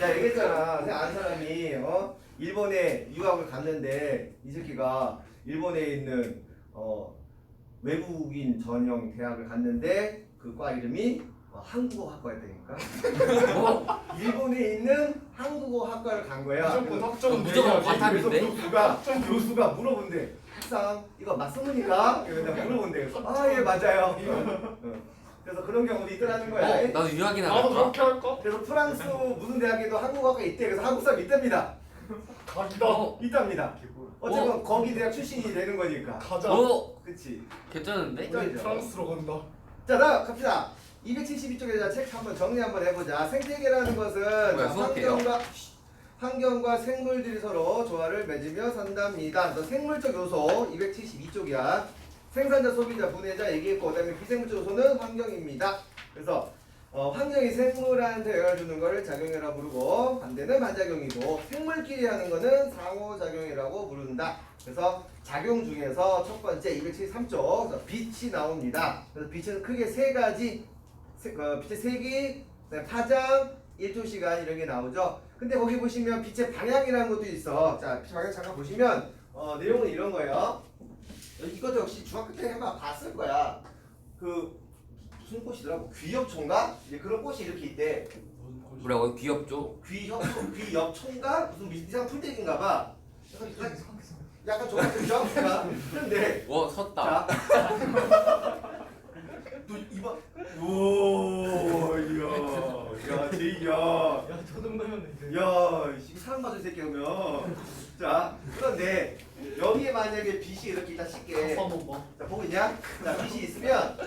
야 얘기했잖아. 내가 아는 사람이 어 일본에 유학을 갔는데 이 새끼가 일본에 있는 어 외국인 전형 대학을 갔는데 그 과 이름이 어, 한국어 학과였다니까. 어, 일본에 있는 한국어 학과를 간 거야. 무조건 학점 무조건 내야지. 과탐인데? 그래서 교수가 교수가 물어본대. 학상 이거 맞습니까? 이러다 물어본대. 그래서 아예 맞아요. 어. 그래서 그런 경우도 있더라는 거야. 어, 나도 유학이나 나도 갈까? 그렇게 할까? 그래서 프랑스 무슨 대학에도 한국어가 있대. 그래서 한국 사람 있답니다. 각이다. 어, 있답니다. 어쨌건 거기 대학 출신이 되는 거니까. 가자. 어, 그치. 괜찮은데? 저- 우리 프랑스로 간다. 자, 다음 갑시다. 272쪽에 책 한번 정리 한번 해보자. 생태계라는 것은 뭐야, 수학해요? 환경과 환경과 생물들이 서로 조화를 맺으며 산답니다. 그래서 생물적 요소 272쪽이야. 생산자, 소비자, 분해자 얘기했고 그다음에 비생물적 요소는 환경입니다. 그래서 어, 환경이 생물한테 영향을 주는 것을 작용이라고 부르고 반대는 반작용이고 생물끼리 하는 것은 상호작용이라고 부른다. 그래서 작용 중에서 첫 번째 273쪽 빛이 나옵니다. 그래서 빛은 크게 세 가지 세, 어, 빛의 그다음에 파장, 1조 시간 이런 게 나오죠. 근데 거기 보시면 빛의 방향이라는 것도 있어. 자, 방향 잠깐 보시면 어, 내용은 이런 거예요. 이것도 역시 중학교 때 해봐 봤을 거야. 그 무슨 꽃이더라고? 귀엽초인가? 이제 그런 꽃이 이렇게 있대. 뭐라고 귀엽죠? 귀엽초, 귀엽초인가? 무슨 이상 풀떼기인가 봐. 약간, 같은 이상한가? 그런데 와 섰다. 자. 또 이번 오, 이야, 야, 제이야. 야, 저 정도면 이제. 야, 이 사람 맞은 새끼 오면. 자, 그런데 여기에 만약에 빛이 이렇게 있다 씻게. 한번 봐. 자, 보고 있냐? 자, 빛이 있으면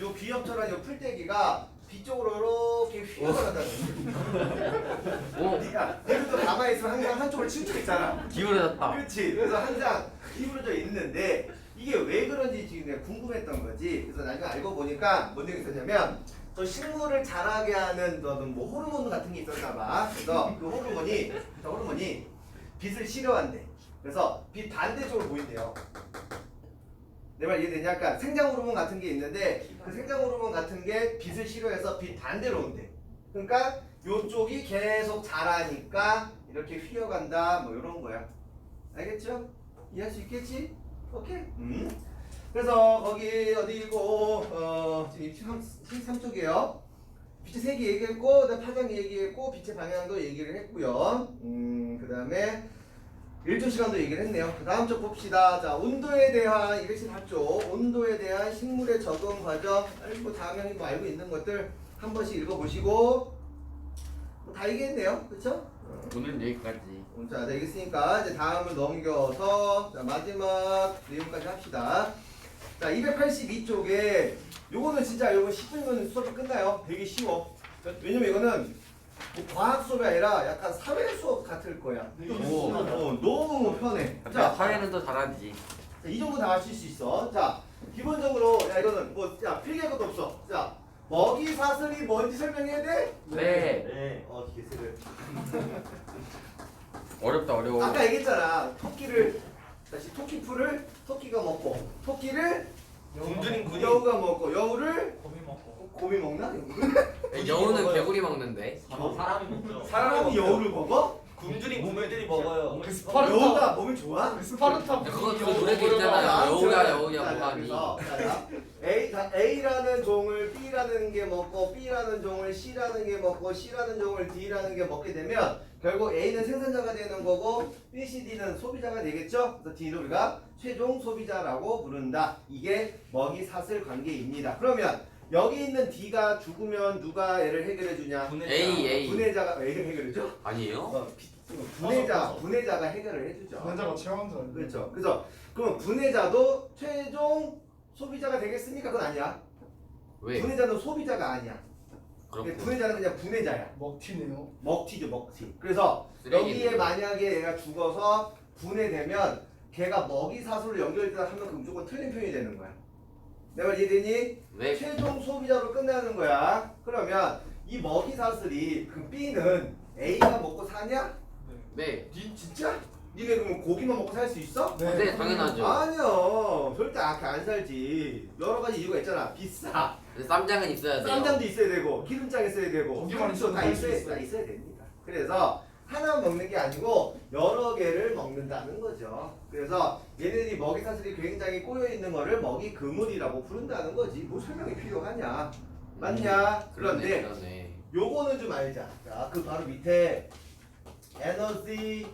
요 귀엽처럼 요 풀떼기가 빛 쪽으로 이렇게 휘어간다는 오, 네가 내가 가만히 있으면 항상 한쪽을 치우쳐 있잖아. 기울어졌다. 그렇지. 그래서 항상 기울어져 있는데 이게 왜 그런지 지금 내가 궁금했던 거지. 그래서 나중에 알고 보니까 뭔 얘기 있었냐면 저 식물을 자라게 하는 어떤 뭐 호르몬 같은 게 있었나 봐. 그래서 그 호르몬이 저 호르몬이 빛을 싫어한대. 그래서 빛 반대쪽으로 보인대요. 내 말 이해되냐? 그러니까 생장 호르몬 같은 게 있는데 그 생장 호르몬 같은 게 빛을 싫어해서 빛 반대로 온대. 그러니까 요쪽이 계속 자라니까 이렇게 휘어간다 뭐 이런 거야. 알겠죠? 이해할 수 있겠지? 오케이. 음. 그래서 거기 어디고 어 지금 13쪽이에요. 빛의 색이 얘기했고 파장 얘기했고 빛의 방향도 얘기를 했고요. 음 그 다음에 일조 시간도 얘기를 했네요. 그 다음 쪽 봅시다. 자, 온도에 대한 218쪽 온도에 대한 식물의 적응 과정 알고 당연히 뭐 알고 있는 것들 한 번씩 읽어보시고 뭐 다 얘기했네요. 그렇죠? 오늘 여기까지. 자, 되겠으니까 이제 다음을 넘겨서 자, 마지막 내용까지 합시다. 자, 282쪽에 요거는 진짜 요거 10분이면 수업이 끝나요. 되게 쉬워. 왜냐면 이거는 뭐 과학 수업이 아니라 약간 사회 수업 같을 거야. 오. 어, 너무 편해. 자, 자, 사회는 또 잘하지. 자, 이 정도 다 하실 수 있어. 자, 기본적으로 야 이거는 뭐 야, 필기할 것도 없어. 자, 먹이 사슬이 뭔지 설명해야 돼? 네. 네. 어, 개새를. 어렵다 어려워. 아까 얘기했잖아. 토끼를 다시 토끼 풀을 토끼가 먹고 토끼를. 여우가 먹고 여우를. 곰이 먹나? 네, 여우는 개구리 먹는데. 사람이 먹죠. 사람이 여우를 먹어? 굶주린 곰들이 먹어요. 그 스파르타. 여우가 몸이 좋아? 스파르타. 야, 그거 그거 분이 노래도 있잖아요. 먹어요. 여우야, 여우야, 뭐하니. A, A라는 종을 B라는 게 먹고 B라는 종을 C라는 게 먹고 C라는 종을 D라는 게 먹게 되면 결국 A는 생산자가 되는 거고 B, C, D는 소비자가 되겠죠? 그래서 D를 우리가 최종 소비자라고 부른다. 이게 먹이 사슬 관계입니다. 그러면 여기 있는 D가 죽으면 누가 얘를 해결해 주냐? A A. 분해자가 A를 해결해 줘? 아니에요? 어, 비- 분해자, 분해자가 해결을 해주죠. 남자가 최강자. 그렇죠. 그래서 그럼 분해자도 최종 소비자가 되겠습니까? 그건 아니야. 왜? 분해자는 소비자가 아니야. 그렇고. 분해자는 그냥 분해자야. 먹튀네요. 먹튀죠, 먹튀. 그래서 여기에 만약에 얘가 죽어서 분해되면 걔가 먹이 사슬로 연결되다 하면 그 무조건 틀린 표현이 되는 거야. 내 말 이해되니? 네. 최종 소비자로 끝나는 거야. 그러면 이 먹이 사슬이 그 B는 A가 먹고 사냐? 네. 니 진짜? 니네 그럼 고기만 먹고 살 수 있어? 네, 당연하죠. 아니요 절대 그렇게 안 살지 여러 가지 이유가 있잖아 비싸 근데 쌈장은 있어야 돼요. 쌈장도 있어야 되고 기름장 있어야 되고 고기만 그렇죠 다 있으면 살수 있어야 있어요. 다 있어야 됩니다 그래서 하나 먹는 게 아니고 여러 개를 먹는다는 거죠. 그래서 얘네들이 먹이 사슬이 굉장히 꼬여 있는 거를 먹이 그물이라고 부른다는 거지. 뭐 설명이 필요하냐? 맞냐? 그런데 그러네. 요거는 좀 알자. 자, 그 바로 밑에 에너지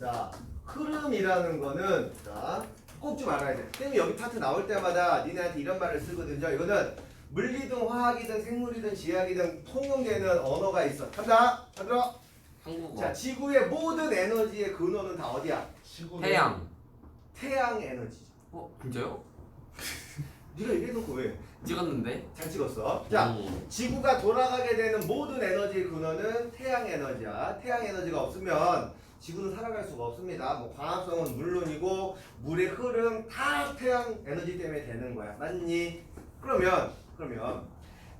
자 흐름이라는 거는 자꼭 좀 알아야 돼. 쌤이 여기 파트 나올 때마다 니네한테 이런 말을 쓰거든요. 이거는 물리든 화학이든 생물이든 지학이든 통용되는 언어가 있어. 간다. 자 들어. 한국어. 자 지구의 모든 에너지의 근원은 다 어디야? 지구 태양. 태양 에너지죠. 어 진짜요? 네가 얘기해놓고 왜? 찍었는데. 잘 찍었어. 자 오. 지구가 돌아가게 되는 모든 에너지의 근원은 태양 에너지야. 태양 에너지가 없으면 지구는 살아갈 수가 없습니다. 뭐 광합성은 물론이고 물의 흐름 다 태양 에너지 때문에 되는 거야. 맞니? 그러면 그러면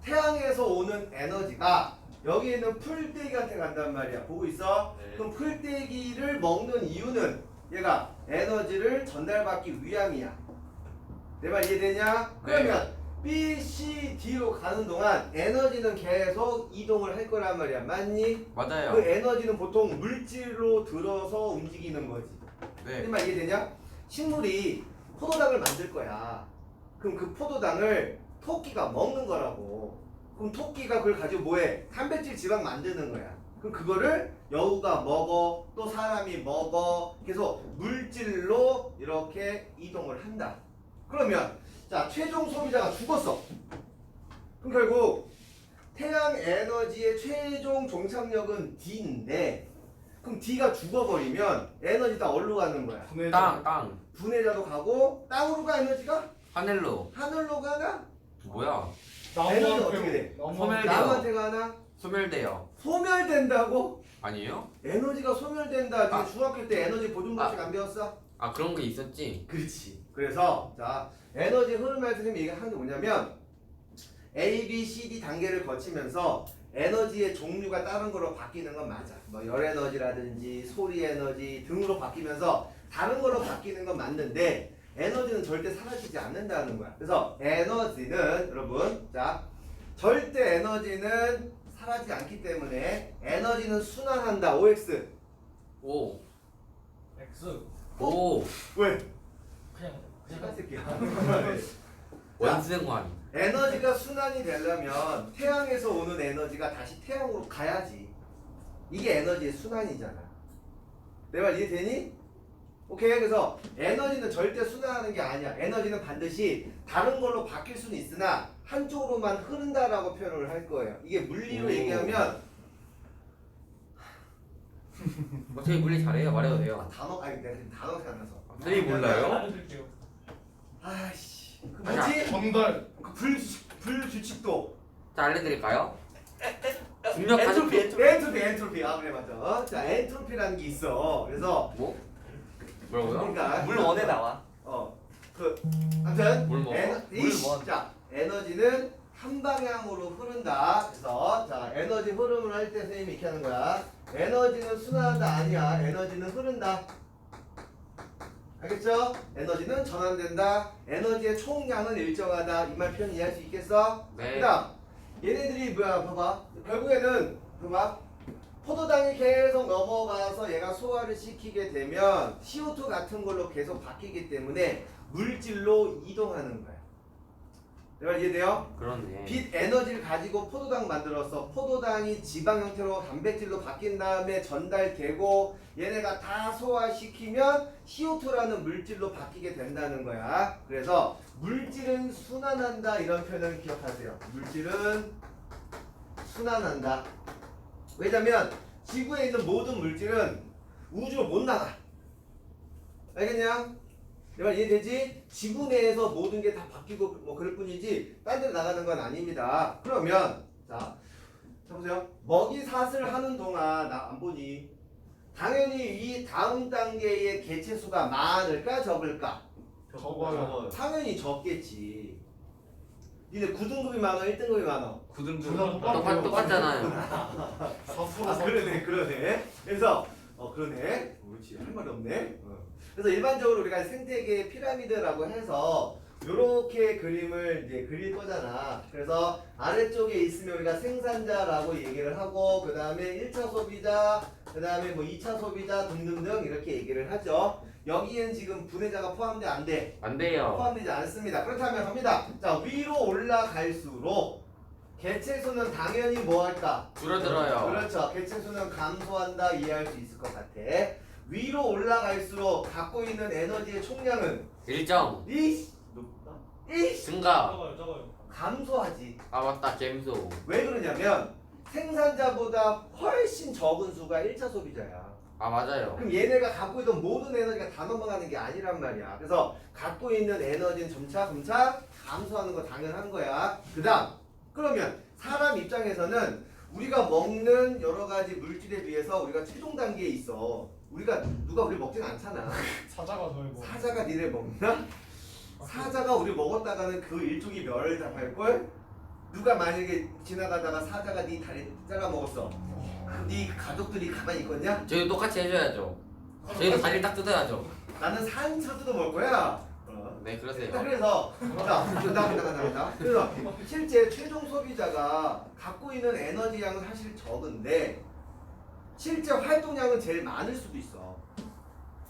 태양에서 오는 에너지가 여기 있는 풀떼기한테 간단 말이야. 보고 있어? 네. 그럼 풀떼기를 먹는 이유는 얘가 에너지를 전달받기 위함이야. 내 말 이해되냐? 그러면 B, C, D로 가는 동안 에너지는 계속 이동을 할 거란 말이야. 맞니? 맞아요. 그 에너지는 보통 물질로 들어서 움직이는 거지. 네. 내 말 이해되냐? 식물이 포도당을 만들 거야. 그럼 그 포도당을 토끼가 먹는 거라고. 그럼 토끼가 그걸 가지고 뭐해? 단백질 지방 만드는 거야. 그럼 그거를 여우가 먹어, 또 사람이 먹어, 계속 물질로 이렇게 이동을 한다. 그러면 자 최종 소비자가 죽었어. 그럼 결국 태양 에너지의 최종 종착역은 D인데 그럼 D가 죽어버리면 에너지 다 어디로 가는 거야? 분해자 땅 땅. 분해자도 가고 땅으로 가 에너지가 하늘로. 하늘로 가나 뭐야? 에너지 어떻게 돼? 나무 소멸- 나무한테 가나 소멸돼요. 소멸된다고? 아니에요? 에너지가 소멸된다. 지금 아. 중학교 때 에너지 보존 법칙 안 배웠어? 아 그런 게 있었지. 그렇지. 그래서 자 에너지 흐름에 선생님이 얘기하는 게 뭐냐면 A, B, C, D 단계를 거치면서 에너지의 종류가 다른 걸로 바뀌는 건 맞아. 뭐 열 에너지라든지 소리 에너지 등으로 바뀌면서 다른 걸로 바뀌는 건 맞는데 에너지는 절대 사라지지 않는다는 거야. 그래서 에너지는 여러분 자 절대 에너지는 사라지지 않기 때문에 에너지는 순환한다. OX 오. X 오. 왜? 그냥 시간 새끼야. 원승환. 에너지가 순환이 되려면 태양에서 오는 에너지가 다시 태양으로 가야지. 이게 에너지의 순환이잖아. 내 말 이해되니? 오케이. 그래서 에너지는 절대 순환하는 게 아니야. 에너지는 반드시 다른 걸로 바뀔 수는 있으나 한쪽으로만 흐른다라고 표현을 할 거예요. 이게 물리로 오. 얘기하면 어차피 물리 잘해요. 말해도 아, 돼요. 단어 아니 내가 지금 단어가 안 나서. 선생님 몰라요? 알려드릴게요 아씨. 그. 뭐지? 전달 그 불규칙 불규칙도. 자 알려드릴까요? 중력 가속. 엔트로피 엔트로피 아 그래 맞아. 어? 자 엔트로피라는 게 있어. 그래서 뭐? 뭐라고요? 그러니까 물 원에 나와. 어 그 아무튼 물 먹어? 에너, 물 이씨, 원. 자 에너지는 한 방향으로 흐른다. 그래서 자 에너지 흐름을 할 때 선생님이 이렇게 하는 거야. 에너지는 순환한다 아니야. 에너지는 흐른다. 알겠죠? 에너지는 전환된다. 에너지의 총량은 일정하다. 이 말 표현 이해할 수 있겠어? 네. 그다음 얘네들이 뭐야 봐봐. 결국에는 봐봐. 포도당이 계속 넘어가서 얘가 소화를 시키게 되면 CO2 같은 걸로 계속 바뀌기 때문에 물질로 이동하는 거야. 내가 이해돼요? 그러네. 빛 에너지를 가지고 포도당 만들어서 포도당이 지방 형태로 단백질로 바뀐 다음에 전달되고 얘네가 다 소화시키면 CO2라는 물질로 바뀌게 된다는 거야. 그래서 물질은 순환한다 이런 표현을 기억하세요. 물질은 순환한다. 왜냐면 지구에 있는 모든 물질은 우주로 못 나가. 알겠냐? 내가 이해되지? 지구 내에서 모든 게 다 바뀌고 뭐 그럴 뿐이지 딴 데로 나가는 건 아닙니다. 그러면 자, 자 보세요. 먹이 사슬 하는 동안 나 안 보니 당연히 이 다음 단계의 개체 수가 많을까 적을까? 적어요 당연히 적겠지. 니네 9등급이 많아, 1등급이 많아. 구등급. 똑같 똑같잖아요. 4%아 그러네 그러네 그래서 어 그러네 그렇지 할 말이 없네 어. 그래서 일반적으로 우리가 생태계 피라미드라고 해서 요렇게 그림을 이제 그릴 거잖아. 그래서 아래쪽에 있으면 우리가 생산자라고 얘기를 하고 그 다음에 1차 소비자, 그 다음에 뭐 2차 소비자 등등등 이렇게 얘기를 하죠. 여기엔 지금 분해자가 포함돼 안 돼? 안 돼요. 포함되지 않습니다. 그렇다면 갑니다. 자 위로 올라갈수록 개체수는 당연히 뭐 할까? 줄어들어요. 그렇죠. 개체수는 감소한다 이해할 수 있을 것 같아. 위로 올라갈수록 갖고 있는 에너지의 총량은 일정 이씨 높다. 이씨 증가. 적어요 적어요 감소하지. 아 맞다 잼소. 왜 그러냐면 생산자보다 훨씬 적은 수가 1차 소비자야. 아 맞아요. 그럼 얘네가 갖고 있던 모든 에너지가 다 넘어가는 게 아니란 말이야. 그래서 갖고 있는 에너지는 점차 점차 감소하는 거 당연한 거야. 그다음 그러면 사람 입장에서는 우리가 먹는 여러 가지 물질에 비해서 우리가 최종 단계에 있어. 우리가 누가 우리 먹진 않잖아. 사자가 저희 뭐 사자가 니네 먹나? 사자가 우리 먹었다가는 그 일종이 멸을 당할 걸. 누가 만약에 지나가다가 사자가 네 다리 잘라 먹었어. 네 가족들이 가만히 있겠냐? 저희도 똑같이 해줘야죠. 저희도 다리를 딱 뜯어야죠. 나는 산처도 먹을 거야. 어. 네 자, 그러세요. 그래서 자, 나가 나가 나가. 그래서 실제 최종 소비자가 갖고 있는 에너지 양은 사실 적은데 실제 활동량은 제일 많을 수도 있어.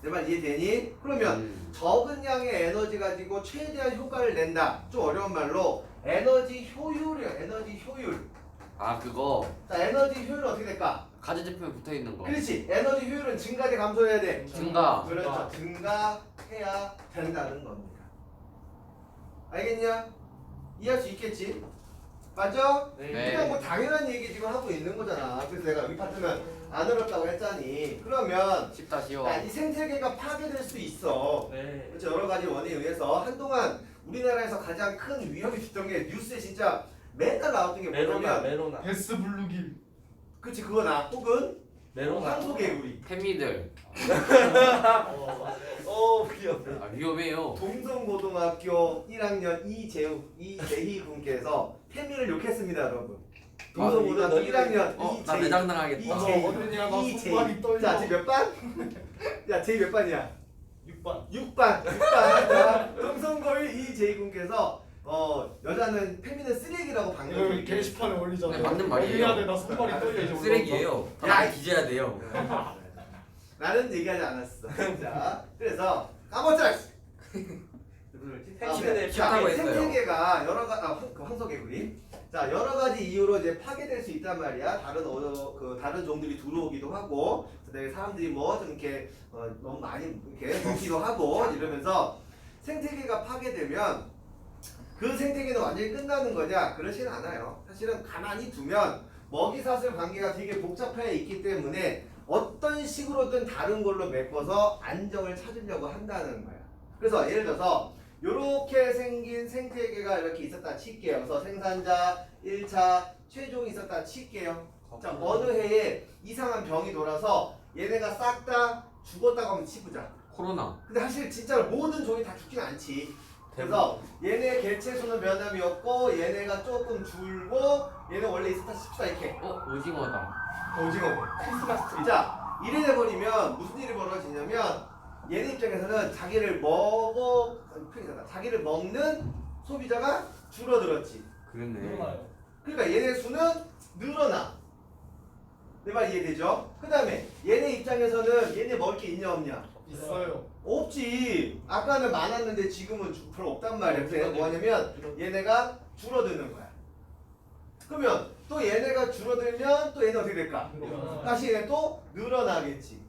내 말 이해되니? 그러면 음. 적은 양의 에너지 가지고 최대한 효과를 낸다. 좀 어려운 말로 에너지 효율이야. 에너지 효율. 아 그거 자, 에너지 효율은 어떻게 될까? 가전 제품에 붙어 있는 거. 그렇지. 에너지 효율은 증가돼 감소해야 돼. 증가. 그렇죠. 증가해야 된다는 겁니다. 알겠냐? 이해할 수 있겠지? 맞죠? 네. 그냥 뭐 당연한 얘기 지금 하고 있는 거잖아. 그래서 내가 여기 파트면 안 어렵다고 했잖니. 그러면 쉽다 쉬워. 야, 이 생태계가 파괴될 수 있어. 네. 그렇죠. 여러 가지 원인에 의해서 한동안 우리나라에서 가장 큰 위험이 있었던 게 뉴스에 진짜 맨날 나왔던 게 메로나 뭐냐면 메로나 베스 블루길 그치 그거 나 혹은 메로나. 황소개구리 팬미들. 어 위험해. 아 위험해요. 동성고등학교 1학년 이재욱 이재희 군께서 태민을 욕했습니다, 여러분. 아, 동성고등학교 이거 1학년 어, 나 이재희 매장 당하겠다. 이재희 어른이야, 나 이재희. 손발이 떨려. 자, 지금 몇 반? 야, 제이 몇 반이야? 6반. 6반. 6반. 자, 동성고의 이재희 군께서 어 여자는 페미는 쓰레기라고 방금 여기 게시판에 올리잖아 네, 맞는 말이에요. 돼, 나 손발이 떨려 이제 쓰레기예요. 야, 다 뒤져야 돼요. 나는 얘기하지 않았어. 자, 그래서 까먹자. 자, 했어요. 생태계가 여러 가지 아, 황- 그 황소개구리. 자, 여러 가지 이유로 이제 파괴될 수 있단 말이야. 다른 어, 그 다른 종들이 들어오기도 하고, 그다음에 사람들이 뭐 좀 이렇게 어, 너무 많이 이렇게 먹기도 하고 이러면서 생태계가 파괴되면 그 생태계는 완전히 끝나는 거냐? 그렇진 않아요. 사실은 가만히 두면 먹이사슬 관계가 되게 복잡해 있기 때문에 어떤 식으로든 다른 걸로 메꿔서 안정을 찾으려고 한다는 거야. 그래서 예를 들어서 이렇게 생긴 생태계가 이렇게 있었다 칠게요. 그래서 생산자 1차 최종이 있었다 칠게요. 자 어느 해에 이상한 병이 돌아서 얘네가 싹 다 죽었다고 하면 치부자. 코로나. 근데 사실 진짜로 모든 종이 다 죽진 않지. 그래서 얘네 개체 수는 변함이 없고 얘네가 조금 줄고 얘네 원래 있었다 싶다 이렇게. 어 오징어다. 오징어. 크리스마스. 트리 자 이래 돼버리면 무슨 일이 벌어지냐면 얘네 입장에서는 자기를 먹어 크리스마스 자기를 먹는 소비자가 줄어들었지. 그랬네. 그러니까 얘네 수는 늘어나. 내 말 이해되죠? 그 다음에 얘네 입장에서는 얘네 먹을 게 있냐 없냐 있어요 없지. 아까는 많았는데 지금은 주- 별로 없단 말이야. 그래서 뭐하냐면 얘네가 줄어드는 거야. 그러면 또 얘네가 줄어들면 또 얘는 어떻게 될까? 다시 얘네 또 늘어나겠지.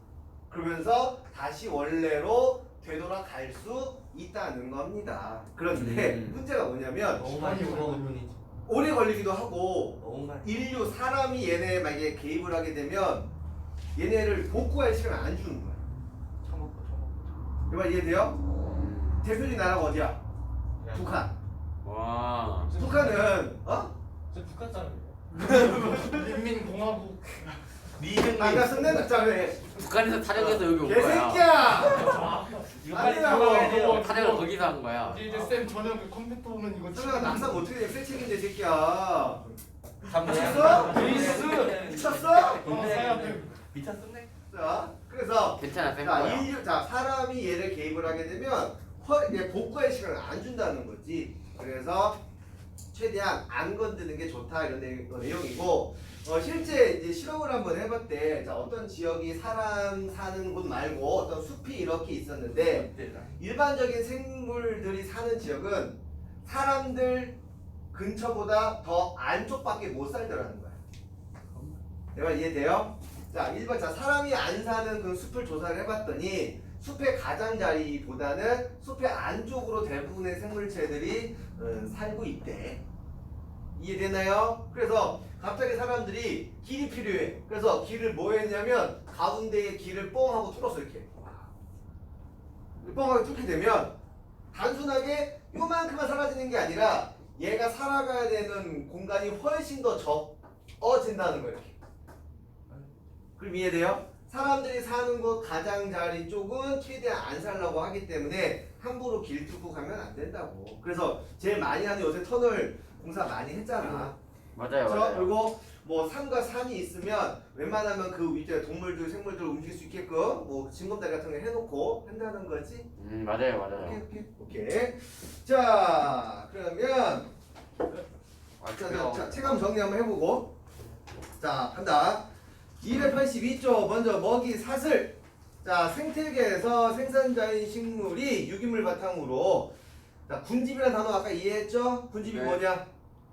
그러면서 다시 원래로 되돌아갈 수 있다는 겁니다. 그런데 음. 문제가 뭐냐면 너무 많이 뿐이지. 오래 걸리기도 하고 너무 많이. 인류 사람이 얘네 만약에 개입을 하게 되면 얘네를 복구할 시간을 안 주는 거야. 이말 이해돼요? 음. 대표적인 나라가 어디야? 북한. 와. 북한은 어? 저 북한 사람이에요 인민공화국 아까 쓴내 났잖아. 북한에서 타령해서 여기 온 거야. 개새끼야. 아니라고. 타령을 거기서 한 거야. 이제 이제 쌤 저녁에 컴퓨터 보면 이거 설마 낙상 어떻게 돼? 새 책인데 새끼야. 미쳤어? 미쳤어? 아, 사야 돼 미쳤었네. 자, 괜찮아 쌤자 거야. 인류 자 사람이 얘를 개입을 하게 되면 허, 이제 복구할 시간을 안 준다는 거지. 그래서 최대한 안 건드는 게 좋다 이런 내- 어, 내용이고 어, 실제 이제 실험을 한번 해봤대. 자, 어떤 지역이 사람 사는 곳 말고 어떤 숲이 이렇게 있었는데 일반적인 생물들이 사는 지역은 사람들 근처보다 더 안쪽밖에 못 살더라는 거야. 내말 이해돼요? 자, 1번 자 사람이 안 사는 그 숲을 조사를 해봤더니 숲의 가장자리보다는 숲의 안쪽으로 대부분의 생물체들이 어, 살고 있대. 이해되나요? 그래서 갑자기 사람들이 길이 필요해. 그래서 길을 뭐 했냐면 가운데에 길을 뻥 하고 뚫었어 이렇게. 뻥하게 뚫게 되면 단순하게 요만큼만 사라지는 게 아니라 얘가 살아가야 되는 공간이 훨씬 더 적어진다는 거예요. 그럼 이해돼요? 사람들이 사는 곳 가장자리 쪽은 최대한 안 살려고 하기 때문에 함부로 길 뚫고 가면 안 된다고. 그래서 제일 많이 하는 요새 터널 공사 많이 했잖아. 맞아요, 그렇죠? 맞아요. 그리고 뭐 산과 산이 있으면 웬만하면 그 위에 동물들, 생물들 움직일 수 있게끔 뭐 징검다리 같은 거 해놓고 한다는 거지. 음, 맞아요, 오케이, 맞아요. 오케이, 오케이. 자, 그러면 아, 자, 자, 자, 체감 정리 한번 해보고 자 간다 282조 먼저 먹이 사슬 자 생태계에서 생산자인 식물이 유기물 바탕으로 자 군집이라는 단어 아까 이해했죠? 군집이 네. 뭐냐?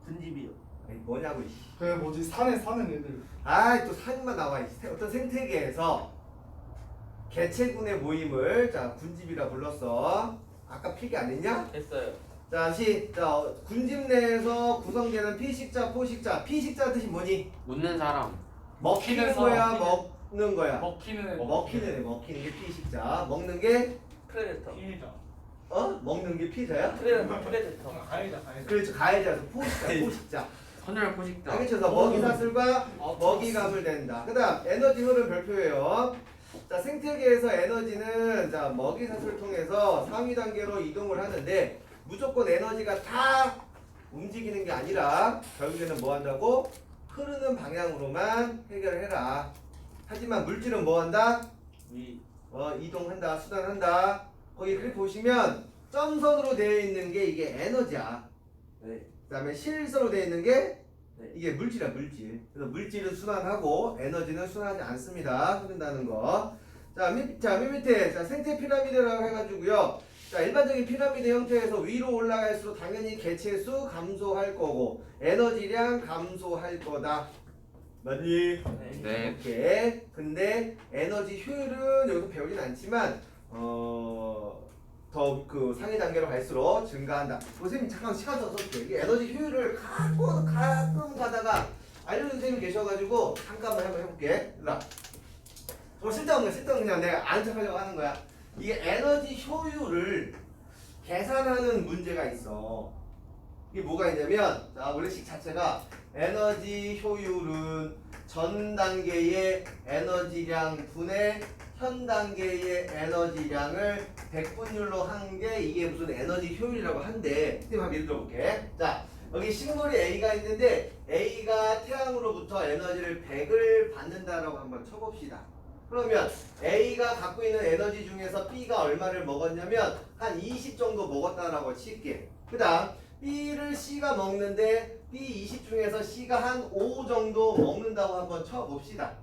군집이요. 아니, 뭐냐고 이씨. 그 뭐지 산에 사는 애들 아이 또 산만 나와 있 어떤 생태계에서 개체군의 모임을 자 군집이라 불렀어 아까 필기 안 했냐? 했어요. 자, 시, 자, 어, 군집 내에서 구성되는 피식자, 포식자. 피식자 뜻이 뭐니? 웃는 사람. 먹히는 먹히는 거야, 사람. 먹는 거야. 먹히는 애 어, 먹히는 애, 먹히는 게 피식자. 먹는 게, 프레데터. 피해자 어? 먹는 게 피자야? 프레데터. 프레데터. 가해자 가해자 그렇죠, 가해자서 포식자, 포식자. 선열 포식자. 그래서 먹이 사슬과 먹이감을 낸다. 그 다음, 에너지 흐름 별표예요. 자, 생태계에서 에너지는, 자, 먹이 사슬을 통해서 상위 단계로 이동을 하는데, 무조건 에너지가 다 움직이는 게 아니라, 결국에는 뭐 한다고? 흐르는 방향으로만 해결을 해라. 하지만 물질은 뭐 한다? 위. 어, 이동한다, 수단한다. 거기 글 보시면 점선으로 되어 있는 게 이게 에너지야. 네. 그다음에 실선으로 되어 있는 게 네. 이게 물질이야, 물질. 그래서 물질은 순환하고 에너지는 순환하지 않습니다. 흐른다는 거. 자, 밑, 자, 맨 밑에 자, 생태 피라미드라고 해가지고요. 자, 일반적인 피라미드 형태에서 위로 올라갈수록 당연히 개체 수 감소할 거고 에너지량 감소할 거다. 맞니? 네. 네. 오케이. 근데 에너지 효율은 여기서 배우진 않지만 어. 더 그 상위 단계로 갈수록 증가한다. 선생님 잠깐 시간 써서 이게 에너지 효율을 가끔 가끔 가다가 알려준 선생님 계셔가지고 잠깐만 한번 해볼게. 나. 뭐 쓸데없는 거, 쓸데없는 그냥 내가 아는 척하려고 하는 거야. 이게 에너지 효율을 계산하는 문제가 있어. 이게 뭐가 있냐면 자 원래식 자체가 에너지 효율은 전 단계의 에너지량 분의 현 단계의 에너지량을 100분율로 한 게 이게 무슨 에너지 효율이라고 한대. 선생님 한번 예를 들어볼게. 자 여기 식물이 A가 있는데 A가 태양으로부터 에너지를 100을 받는다라고 한번 쳐봅시다. 그러면 A가 갖고 있는 에너지 중에서 B가 얼마를 먹었냐면 한 20 정도 먹었다라고 칠게. 그 다음 B를 C가 먹는데 B 20 중에서 C가 한 5 정도 먹는다고 한번 쳐봅시다.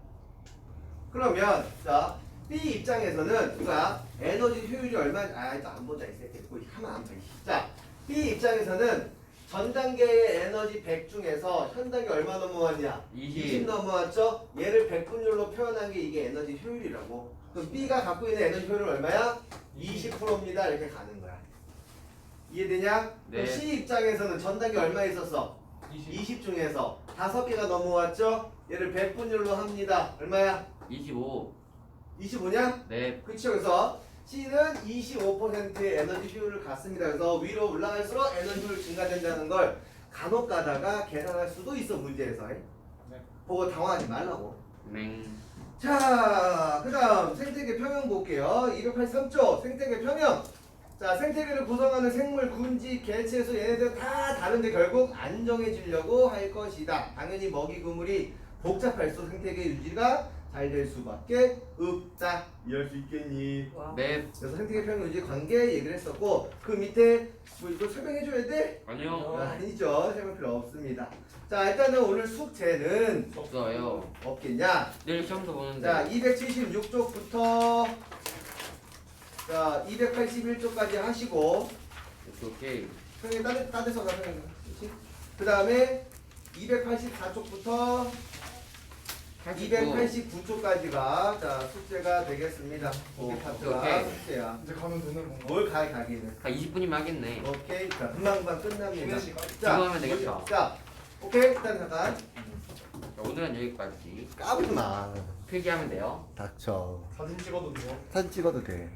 그러면 자 B 입장에서는 누가 에너지 효율이 얼마 아또안 본다 이 새끼 뭐 하면 안 봐. 이씨. 자 B 입장에서는 전 단계의 에너지 100 중에서 현 단계 얼마 넘어왔냐? 20 20. 넘어왔죠? 얘를 100분율로 표현한 게 이게 에너지 효율이라고. 그럼 B가 갖고 있는 에너지 효율은 얼마야? 20%입니다. 이렇게 가는 거야. 이해되냐? 네. 그럼 C 입장에서는 전 단계 얼마 있었어? 20 중에서 5개가 넘어왔죠? 얘를 100분율로 합니다. 얼마야? 25. 25냐? 네. 그쵸? 그래서 C는 25%의 에너지 효율을 갖습니다. 그래서 위로 올라갈수록 에너지 효율 증가된다는 걸 간혹 가다가 계산할 수도 있어 문제에서. 네. 보고 당황하지 말라고. 맹. 자, 그 다음 생태계 평형 볼게요. 283조 생태계 평형. 자, 생태계를 구성하는 생물, 군지, 개체수 얘네들 다 다른데 결국 안정해지려고 할 것이다. 당연히 먹이 그물이 복잡할수록 생태계 유지가 잘 될 수밖에 없다. 이해할 수 있겠니? 네 그래서 생태계 평형 유지 관계 얘기를 했었고 그 밑에 뭐 이거 설명해 줘야 돼? 아니요 아, 아니죠. 설명 필요 없습니다. 자 일단은 오늘 숙제는 없어요 없겠냐? 내일 시험도 보는데 자 276쪽부터 자 281쪽까지 하시고 오케이 형님 따뜻 따뜻해서 가 형님. 그 다음에 284쪽부터 289쪽까지가 자 숙제가 되겠습니다. 오, 이게 파트가 오케이. 숙제야. 이제 가면 되는 건가? 뭘 가, 가기는. 다 20분이면 하겠네 오케이. 자, 금방금방 끝납니다. 시간. 자, 이거 하면 되겠다. 자, 오케이. 일단 잠깐. 자, 오늘은 여기까지 까부지 마. 필기하면 돼요 닥쳐. 사진 찍어도 돼요? 사진 찍어도 돼.